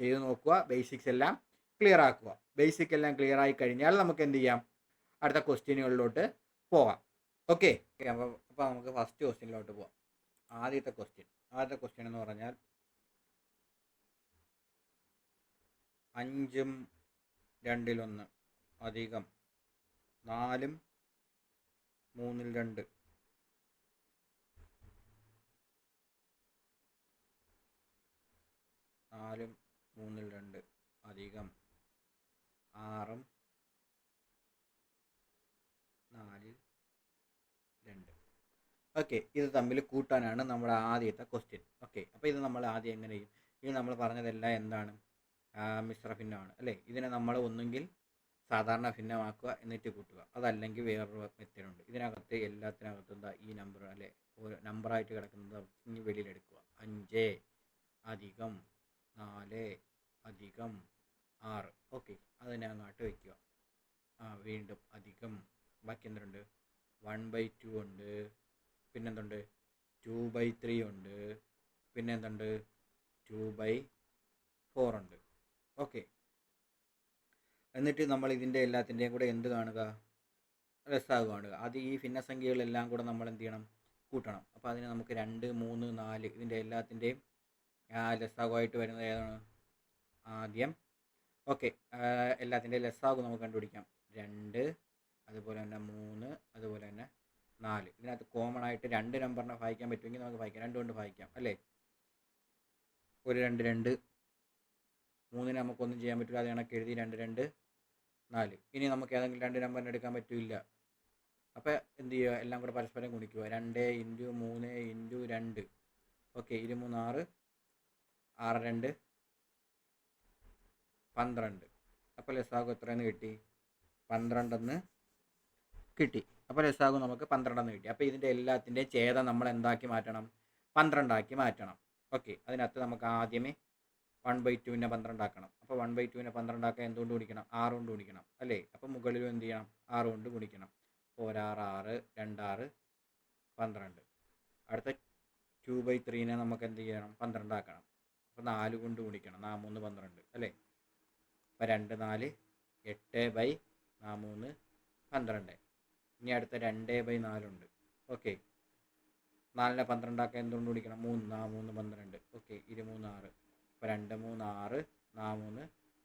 Speaker 1: ചെയ്തു നോക്കുക. ബേസിക്സ് എല്ലാം ക്ലിയർ ആക്കുക. ബേസിക് എല്ലാം ക്ലിയർ ആയി കഴിഞ്ഞാൽ നമുക്ക് എന്ത് ചെയ്യാം? അടുത്ത ക്വസ്റ്റ്യനുകളിലോട്ട് പോകാം ഓക്കെ അപ്പോൾ അപ്പോൾ നമുക്ക് ഫസ്റ്റ് ക്വസ്റ്റ്യനിലോട്ട് പോവാം. ആദ്യത്തെ ക്വസ്റ്റ്യൻ ആദ്യത്തെ ക്വസ്റ്റ്യൻ എന്ന് പറഞ്ഞാൽ അഞ്ചും രണ്ടിലൊന്ന് അധികം നാലും മൂന്നിൽ രണ്ട്. നാലും മൂന്നിൽ രണ്ട് അധികം ആറും നാലിൽ രണ്ട് ഓക്കെ ഇത് തമ്മിൽ കൂട്ടാനാണ് നമ്മുടെ ആദ്യത്തെ ക്വസ്റ്റ്യൻ ഓക്കെ അപ്പോൾ ഇത് നമ്മൾ ആദ്യം എങ്ങനെ ചെയ്യും? ഇത് നമ്മൾ പറഞ്ഞതെല്ലാം എന്താണ്? മിശ്ര ഭിന്നമാണ് അല്ലേ? ഇതിനെ നമ്മൾ ഒന്നുകിൽ സാധാരണ ഭിന്നമാക്കുക എന്നിട്ട് കൂട്ടുക. അതല്ലെങ്കിൽ വേറൊരു മെത്തേഡുണ്ട്. ഇതിനകത്ത് എല്ലാത്തിനകത്തും എന്താ ഈ നമ്പർ അല്ലേ? ഒരു നമ്പറായിട്ട് കിടക്കുന്നത് ഇനി വെളിയിലെടുക്കുക. അഞ്ച് അധികം നാല് അധികം ആറ്. ഓക്കെ അതിനെ അങ്ങോട്ട് വയ്ക്കുക. ആ വീണ്ടും അധികം. ബാക്കി എന്തുണ്ട്? വൺ ബൈ ടു ഉണ്ട്. പിന്നെന്തുണ്ട്? ടു ബൈ ത്രീ ഉണ്ട്. പിന്നെ എന്തുണ്ട് ടു ബൈ ഫോർ ഉണ്ട്. ഓക്കെ എന്നിട്ട് നമ്മൾ ഇതിന്റെ എല്ലാത്തിന്റെയും കൂടെ എന്ത് കാണുക? റെസ്സാവ് കാണുക. അത് ഈ ഭിന്നസംഖ്യകളെല്ലാം കൂടെ നമ്മൾ എന്ത് ചെയ്യണം? കൂട്ടണം. അപ്പോൾ അതിന് നമുക്ക് രണ്ട് മൂന്ന് നാല് ഇതിന്റെ എല്ലാത്തിന്റെയും ലെസ്സാകുമായിട്ട് വരുന്നത് ഏതാണ്? ആദ്യം. ഓക്കെ എല്ലാത്തിന്റെയും ലെസ്സാകും നമുക്ക് കണ്ടുപിടിക്കാം. രണ്ട് അതുപോലെ തന്നെ മൂന്ന് അതുപോലെ തന്നെ നാല്. ഇതിനകത്ത് കോമൺ ആയിട്ട് രണ്ട് നമ്പറിനെ വായിക്കാൻ പറ്റുമെങ്കിൽ നമുക്ക് വായിക്കാം രണ്ട് കൊണ്ട് വായിക്കാം അല്ലേ? ഒരു രണ്ട് രണ്ട്. മൂന്നിന് നമുക്കൊന്നും ചെയ്യാൻ പറ്റില്ല അത് കണക്ക് എഴുതി രണ്ട് രണ്ട് നാല്. ഇനി നമുക്ക് ഏതെങ്കിലും രണ്ട് നമ്പറിന് എടുക്കാൻ പറ്റില്ല. അപ്പോൾ എന്ത് ചെയ്യുക? എല്ലാം കൂടെ പരസ്പരം ഗുണിക്കുക. രണ്ട് ഇന്റു മൂന്ന് ഇന്റു രണ്ട്. ഓക്കെ ഇരുമൂന്ന് ആറ് ആറ് രണ്ട്. പന്ത്രണ്ട്. അപ്പോൾ ലെസ്സാകും എത്രയെന്ന് കിട്ടി? പന്ത്രണ്ടെന്ന് കിട്ടി. അപ്പോൾ രസാകും നമുക്ക് പന്ത്രണ്ടെന്ന് കിട്ടി. അപ്പോൾ ഇതിന്റെ എല്ലാത്തിന്റെയും ഛേദം നമ്മൾ എന്താക്കി മാറ്റണം? പന്ത്രണ്ടാക്കി മാറ്റണം. ഓക്കെ അതിനകത്ത് നമുക്ക് ആദ്യമേ വൺ ബൈ ടുവിനെ പന്ത്രണ്ടാക്കണം. അപ്പോൾ വൺ ബൈ ടുവിനെ പന്ത്രണ്ടാക്കാൻ എന്തുകൊണ്ട് ഗുണിക്കണം? ആറ് കൊണ്ട് ഗുണിക്കണം. അല്ലേ? അപ്പോൾ മുകളിലും എന്ത് ചെയ്യണം? ആറ് കൊണ്ട് ഗുണിക്കണം. ഒരാറ് ആറ് രണ്ടാറ് പന്ത്രണ്ട്. അടുത്ത ടു ബൈ ത്രീനെ നമുക്ക് എന്ത് ചെയ്യണം? പന്ത്രണ്ടാക്കണം. അപ്പോൾ നാല് കൊണ്ട് ഗുണിക്കണം. നാ മൂന്ന് പന്ത്രണ്ട്. അല്ലേ? അപ്പോൾ രണ്ട് നാല് എട്ട് ബൈ നാ മൂന്ന് പന്ത്രണ്ട്. ഇനി അടുത്ത രണ്ട് ബൈ നാലുണ്ട്. ഓക്കെ. നാലിനെ പന്ത്രണ്ടാക്കാൻ എന്തുകൊണ്ട് വിളിക്കണം? മൂന്ന് നാ മൂന്ന് പന്ത്രണ്ട്. ഓക്കെ ഇരുമൂന്ന് ആറ് അപ്പോൾ രണ്ട് മൂന്ന് ആറ് നാ മൂന്ന്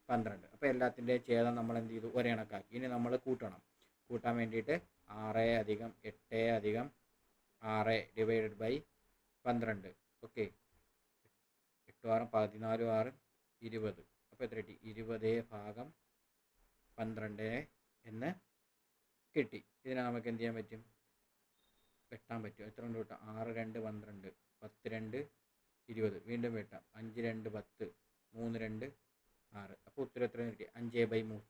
Speaker 1: പന്ത്രണ്ട്. അപ്പോൾ എല്ലാത്തിന്റെയും ഛേദം നമ്മൾ എന്ത് ചെയ്തു? ഒരേ കണക്കാക്കി. ഇനി നമ്മൾ കൂട്ടണം. കൂട്ടാൻ വേണ്ടിയിട്ട് ആറ് അധികം എട്ട് അധികം ആറ് ഡിവൈഡഡ് ബൈ പന്ത്രണ്ട്. ഓക്കെ. എട്ടു ആറും പതിനാലും ആറും ഇരുപത്. അപ്പോൾ എത്ര കിട്ടി? ഇരുപത് ഭാഗം പന്ത്രണ്ട് എന്ന് കിട്ടി. ഇതിനെ നമുക്ക് എന്ത് ചെയ്യാൻ പറ്റും? വെട്ടാൻ പറ്റും. എത്ര കൊണ്ട് വെട്ടാം ആറ് രണ്ട് പന്ത്രണ്ട്. പത്ത് രണ്ട് ഇരുപത്. വീണ്ടും വെട്ടാം. അഞ്ച് രണ്ട് പത്ത്. മൂന്ന് രണ്ട് ആറ്. അപ്പോൾ ഉത്തരം എത്ര കിട്ടി? അഞ്ച് ബൈ മൂന്ന്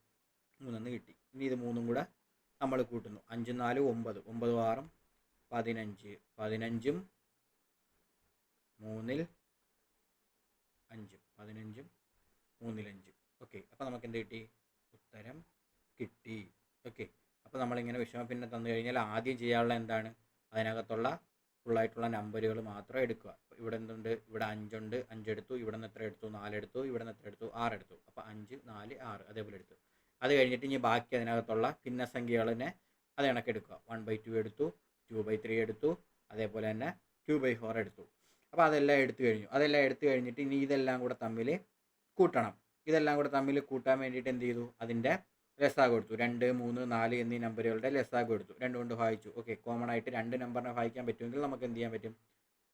Speaker 1: മൂന്നെന്ന് കിട്ടി. ഇനി ഇത് മൂന്നും കൂടെ നമ്മൾ കൂട്ടുന്നു. അഞ്ചും നാല് ഒമ്പത്. ഒമ്പതും ആറും പതിനഞ്ച്. പതിനഞ്ചും മൂന്നിൽ അഞ്ചും. പതിനഞ്ചും മൂന്നിൽ അഞ്ചും. ഓക്കെ. അപ്പോൾ നമുക്ക് എന്ത് കിട്ടി? ഉത്തരം കിട്ടി. ഓക്കെ. അപ്പോൾ നമ്മളിങ്ങനെ വിഷമ പിന്നെ തന്നു കഴിഞ്ഞാൽ ആദ്യം ചെയ്യാനുള്ള എന്താണ്? അതിനകത്തുള്ള ഫുള്ളായിട്ടുള്ള നമ്പറുകൾ മാത്രം എടുക്കുക. ഇവിടെ എന്തുണ്ട്? ഇവിടെ അഞ്ചുണ്ട് അഞ്ചെടുത്തു ഇവിടെ നിന്ന് എത്ര എടുത്തു? നാലെടുത്തു ഇവിടെ നിന്ന് എത്ര എടുത്തു? ആറെടുത്തു അപ്പോൾ അഞ്ച് നാല് ആറ് അതേപോലെ എടുത്തു. അത് കഴിഞ്ഞിട്ട് ഇനി ബാക്കി അതിനകത്തുള്ള ഭിന്നസംഖ്യകളിനെ അത് കണക്കെടുക്കുക. വൺ ബൈ ടു എടുത്തു ടു ബൈ ത്രീ എടുത്തു അതേപോലെ തന്നെ ടു ബൈ ഫോർ എടുത്തു. അപ്പോൾ അതെല്ലാം എടുത്തു കഴിഞ്ഞു. അതെല്ലാം എടുത്തു കഴിഞ്ഞിട്ട് ഇനി ഇതെല്ലാം കൂടെ തമ്മിൽ കൂട്ടണം. ഇതെല്ലാം കൂടെ തമ്മിൽ കൂട്ടാൻ വേണ്ടിയിട്ട് എന്ത് ചെയ്തു? അതിന്റെ ലസാഗ് കൊടുത്തു. രണ്ട് മൂന്ന് നാല് എന്നീ നമ്പറുകളുടെ ലെസ്സാ കൊടുത്തു. രണ്ട് കൊണ്ട് വായിച്ചു. ഓക്കെ കോമൺ ആയിട്ട് രണ്ട് നമ്പറിനെ വായിക്കാൻ പറ്റുമെങ്കിൽ നമുക്ക് എന്ത് ചെയ്യാൻ പറ്റും?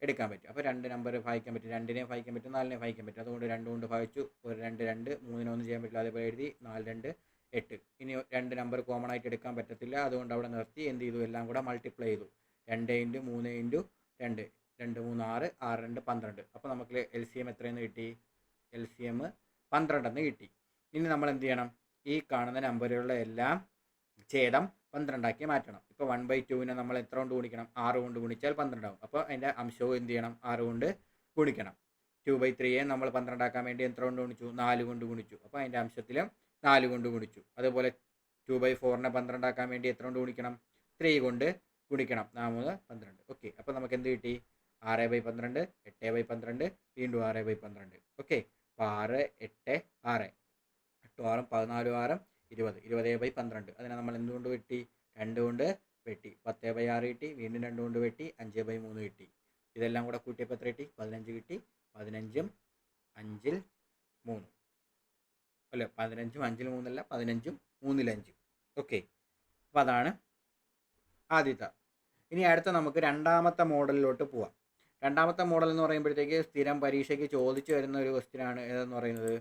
Speaker 1: എടുക്കാൻ പറ്റും. അപ്പോൾ രണ്ട് നമ്പർ വായിക്കാൻ പറ്റും. രണ്ടിനെ വായിക്കാൻ പറ്റും. നാലിനെ വായിക്കാൻ പറ്റും. അതുകൊണ്ട് രണ്ട് കൊണ്ട് വായിച്ചു. ഒരു രണ്ട് രണ്ട്. മൂന്നിനെ ചെയ്യാൻ പറ്റില്ല. അതേപോലെ എഴുതി. നാല് രണ്ട് എട്ട്. ഇനി രണ്ട് നമ്പർ കോമൺ ആയിട്ട് എടുക്കാൻ പറ്റത്തില്ല. അതുകൊണ്ട് അവിടെ നിർത്തി. എന്ത് ചെയ്തു? എല്ലാം കൂടെ മൾട്ടിപ്ലൈ ചെയ്തു. രണ്ട് ഇന്റു മൂന്ന് ഇന്റു രണ്ട്. രണ്ട് മൂന്ന് ആറ്. ആറ് രണ്ട് പന്ത്രണ്ട്. അപ്പോൾ നമുക്ക് എൽ സി എം എത്രയെന്ന് കിട്ടി? എൽ സി എം പന്ത്രണ്ടെന്ന് കിട്ടി. ഇനി നമ്മൾ എന്ത് ചെയ്യണം? ഈ കാണുന്ന നമ്പറുകളുടെ എല്ലാം ഛേദം പന്ത്രണ്ടാക്കി മാറ്റണം. ഇപ്പോൾ വൺ ബൈ ടുവിനെ നമ്മൾ എത്ര കൊണ്ട് ഗുണിക്കണം? ആറ് കൊണ്ട് ഗുണിച്ചാൽ പന്ത്രണ്ടാവും. അപ്പോൾ അതിന്റെ അംശവും എന്ത് ചെയ്യണം? ആറ് കൊണ്ട് ഗുണിക്കണം. ടു ബൈ ത്രീയെ നമ്മൾ പന്ത്രണ്ടാക്കാൻ വേണ്ടി എത്ര കൊണ്ട് ഗുണിച്ചു? നാല് കൊണ്ട് ഗുണിച്ചു. അപ്പോൾ അതിന്റെ അംശത്തിലും നാല് കൊണ്ട് ഗുണിച്ചു. അതുപോലെ ടു ബൈ ഫോറിനെ പന്ത്രണ്ടാക്കാൻ വേണ്ടി എത്ര കൊണ്ട് ഗുണിക്കണം? ത്രീ കൊണ്ട് ഗുണിക്കണം. നാമൂന്ന് പന്ത്രണ്ട്. ഓക്കെ അപ്പോൾ നമുക്ക് എന്ത് കിട്ടി? ആറ് ബൈ പന്ത്രണ്ട് എട്ട് ബൈ പന്ത്രണ്ട് വീണ്ടും ആറ് ബൈ പന്ത്രണ്ട്. ഓക്കെ അപ്പോൾ ആറ് എട്ട് ആറ്. എട്ടും ആറും പതിനാല് ആറും ഇരുപത്. ഇരുപത് ബൈ പന്ത്രണ്ട്. അതിനെ നമ്മൾ എന്തുകൊണ്ട് വെട്ടി? രണ്ട് കൊണ്ട് വെട്ടി. പത്ത് ബൈ ആറ് കിട്ടി. വീണ്ടും രണ്ട് കൊണ്ട് വെട്ടി. അഞ്ച് ബൈ മൂന്ന് കിട്ടി. ഇതെല്ലാം കൂടെ കൂട്ടിയപ്പോൾ എത്ര കിട്ടി? പതിനഞ്ച് കിട്ടി. പതിനഞ്ചും അഞ്ചിൽ മൂന്ന്. അല്ല പതിനഞ്ചും അഞ്ചിൽ മൂന്നല്ല പതിനഞ്ചും മൂന്നിലഞ്ചും ഓക്കെ. അപ്പോൾ അതാണ് ആദ്യത്തെ. ഇനി അടുത്ത നമുക്ക് രണ്ടാമത്തെ മോഡലിലോട്ട് പോവാം. രണ്ടാമത്തെ മോഡൽ എന്ന് പറയുമ്പോഴത്തേക്ക് സ്ഥിരം പരീക്ഷയ്ക്ക് ചോദിച്ചു വരുന്ന ഒരു ക്വസ്റ്റ്യനാണ് ഏതെന്ന് പറയുന്നത്?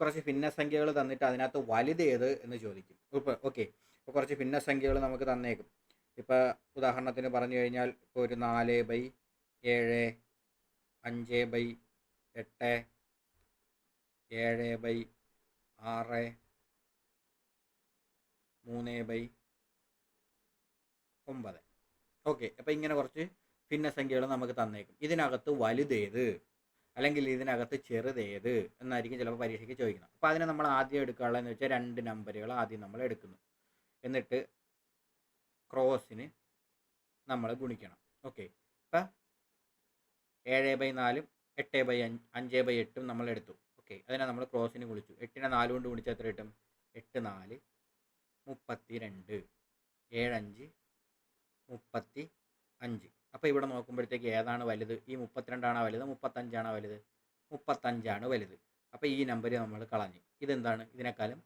Speaker 1: കുറച്ച് ഭിന്നസംഖ്യകൾ തന്നിട്ട് അതിനകത്ത് വലുത് ഏത് എന്ന് ചോദിക്കും. ഇപ്പോൾ ഓക്കെ ഇപ്പോൾ കുറച്ച് ഭിന്നസംഖ്യകൾ നമുക്ക് തന്നേക്കും. ഇപ്പോൾ ഉദാഹരണത്തിന് പറഞ്ഞു കഴിഞ്ഞാൽ ഇപ്പോൾ ഒരു നാല് ബൈ ഏഴ് അഞ്ച് ബൈ എട്ട് ഏഴ് ബൈ ആറ് മൂന്ന് ബൈ ഒമ്പത്. ഓക്കെ അപ്പോൾ ഇങ്ങനെ കുറച്ച് ഭിന്നസംഖ്യകൾ നമുക്ക് തന്നേക്കും. ഇതിനകത്ത് വലുതേത് അല്ലെങ്കിൽ ഇതിനകത്ത് ചെറുതേത് എന്നായിരിക്കും ചിലപ്പോൾ പരീക്ഷയ്ക്ക് ചോദിക്കുന്നത് അപ്പോൾ അതിനെ നമ്മൾ ആദ്യം എടുക്കാനുള്ളതെന്ന് വെച്ചാൽ രണ്ട് നമ്പറുകൾ ആദ്യം നമ്മൾ എടുക്കുന്നു. എന്നിട്ട് ക്രോസിന് നമ്മൾ ഗുണിക്കണം. ഓക്കെ ഇപ്പം ഏഴ് ബൈ നാലും എട്ട് ബൈ അഞ്ച് അഞ്ച് ബൈ എട്ടും നമ്മൾ എടുത്തു. ഓക്കെ അതിനെ നമ്മൾ ക്രോസിന് ഗുണിച്ചു. എട്ടിനെ നാല് കൊണ്ട് ഗുണിച്ചാൽ എത്ര കിട്ടും? എട്ട് നാല് മുപ്പത്തി രണ്ട് ഏഴഞ്ച് മുപ്പത്തി അഞ്ച് അപ്പോൾ ഇവിടെ നോക്കുമ്പോഴത്തേക്ക് ഏതാണ് വലുത്? ഈ മുപ്പത്തിരണ്ടാണോ വലുത്? മുപ്പത്തഞ്ചാണോ വലുത്? മുപ്പത്തഞ്ചാണ് വലുത്. അപ്പോൾ ഈ നമ്പർ നമ്മൾ കളഞ്ഞു. ഇതെന്താണ്? ഇതിനേക്കാളും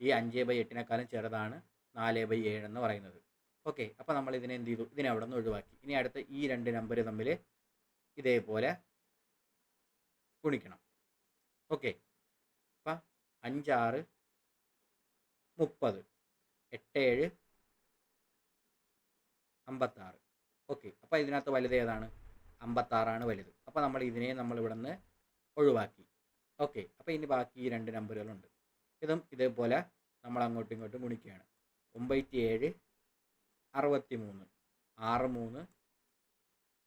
Speaker 1: ഈ അഞ്ച് ബൈ എട്ടിനേക്കാളും ചെറുതാണ് നാല് ബൈ ഏഴ് എന്ന് പറയുന്നത്. ഓക്കെ അപ്പോൾ നമ്മൾ ഇതിനെ എന്ത് ചെയ്തു? ഇതിനെ അവിടെ നിന്ന് ഒഴിവാക്കി. ഇനി അടുത്ത ഈ രണ്ട് നമ്പർ തമ്മിൽ ഇതേപോലെ ഗുണിക്കണം. ഓക്കെ അപ്പം അഞ്ചാറ് മുപ്പത് എട്ട് ഏഴ് അമ്പത്താറ്. ഓക്കെ. അപ്പോൾ ഇതിനകത്ത് വലുത് ഏതാണ്? അമ്പത്താറാണ് വലുത്. അപ്പോൾ നമ്മൾ ഇതിനെ നമ്മൾ ഇവിടെ നിന്ന് ഒഴിവാക്കി. ഓക്കെ. അപ്പോൾ ഇനി ബാക്കി രണ്ട് നമ്പറുകളുണ്ട്. ഇതും ഇതേപോലെ നമ്മൾ അങ്ങോട്ടും ഇങ്ങോട്ടും ഗുണിക്കുകയാണ്. ഒമ്പത്തി ഏഴ് അറുപത്തി മൂന്ന് ആറ് മൂന്ന്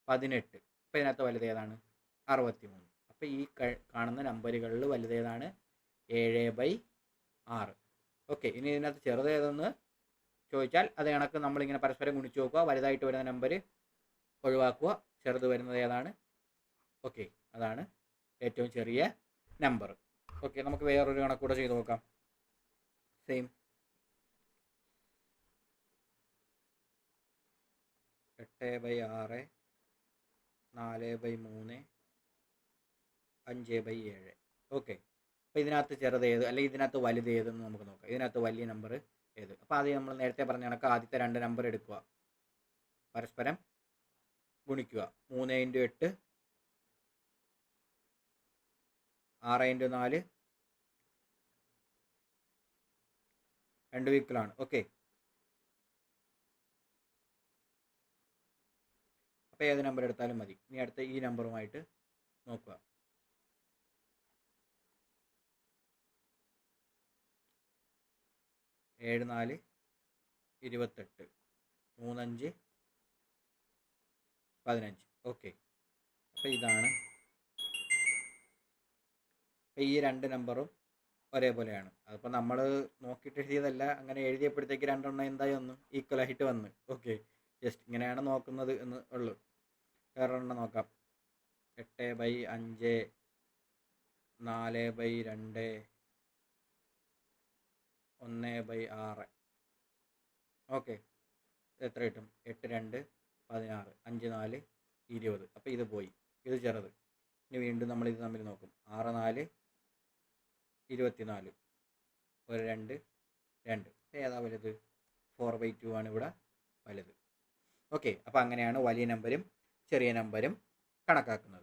Speaker 1: പതിനെട്ട്. അപ്പോൾ ഇതിനകത്ത് വലുത് ഏതാണ്? അറുപത്തി മൂന്ന് അപ്പോൾ ഈ കാണുന്ന നമ്പറുകളിൽ വലുതേതാണ് ഏഴ് ബൈ ആറ്. ഓക്കെ. ഇനി ഇതിനകത്ത് ചെറുത് ഏതെന്ന് ചോദിച്ചാൽ അത് കണക്ക് നമ്മളിങ്ങനെ പരസ്പരം ഗുണിച്ച് നോക്കുക വലുതായിട്ട് വരുന്ന നമ്പർ ഒഴിവാക്കുക ചെറുത് വരുന്നത് ഏതാണ്? ഓക്കെ അതാണ് ഏറ്റവും ചെറിയ നമ്പർ ഓക്കെ നമുക്ക് വേറൊരു കണക്കൂടെ ചെയ്ത് നോക്കാം. സെയിം എട്ട് ബൈ ആറ് നാല് ബൈ മൂന്ന് അഞ്ച് ബൈ ഏഴ്. ഓക്കെ അപ്പോൾ ഇതിനകത്ത് ചെറുത് ഏത് അല്ലെങ്കിൽ ഇതിനകത്ത് വലുത് ഏതെന്ന് നമുക്ക് നോക്കാം. ഇതിനകത്ത് വലിയ നമ്പർ ഏത്? അപ്പോൾ അത് നമ്മൾ നേരത്തെ പറഞ്ഞ കണക്ക് ആദ്യത്തെ രണ്ട് നമ്പർ എടുക്കുക. പരസ്പരം ഗുണിക്കുക. മൂന്ന് ഇന്റു എട്ട് ആറ് ഇന്റു നാല് രണ്ട് വീക്കിലാണ് ഓക്കെ അപ്പോൾ ഏത് നമ്പർ എടുത്താലും മതി. ഇനി അടുത്ത ഈ നമ്പറുമായിട്ട് നോക്കുക. ഏഴ് നാല് ഇരുപത്തെട്ട്. മൂന്നഞ്ച് പതിനഞ്ച്. ഓക്കെ. അപ്പോൾ ഇതാണ്. അപ്പോൾ ഈ രണ്ട് നമ്പറും ഒരേപോലെയാണ്. അതിപ്പോൾ നമ്മൾ നോക്കിയിട്ട് എഴുതിയതല്ല അങ്ങനെ എഴുതിയപ്പോഴത്തേക്ക് രണ്ടെണ്ണം എന്തായി വന്നു? ഈക്വൽ ആയിട്ട് വന്ന്. ഓക്കെ. ജസ്റ്റ് ഇങ്ങനെയാണ് നോക്കുന്നത് എന്ന് ഉള്ളു. വേറൊരെണ്ണം നോക്കാം. എട്ട് ബൈ അഞ്ച് നാല് ബൈ രണ്ട് ഒന്ന് ബൈ ആറ്. ഓക്കെ. എത്ര കിട്ടും? എട്ട് രണ്ട് പതിനാറ് അഞ്ച് നാല് ഇരുപത്. അപ്പോൾ ഇത് പോയി. ഇത് ചെറുത്. ഇനി വീണ്ടും നമ്മൾ ഇത് തമ്മിൽ നോക്കും. ആറ് നാല് ഇരുപത്തിനാല്. ഒരു രണ്ട് രണ്ട്. ഏതാ വലുത്? ഫോർ ബൈ ടു ആണ് ഇവിടെ വലുത്. ഓക്കെ. അപ്പോൾ അങ്ങനെയാണ് വലിയ നമ്പരും ചെറിയ നമ്പരും കണക്കാക്കുന്നത്.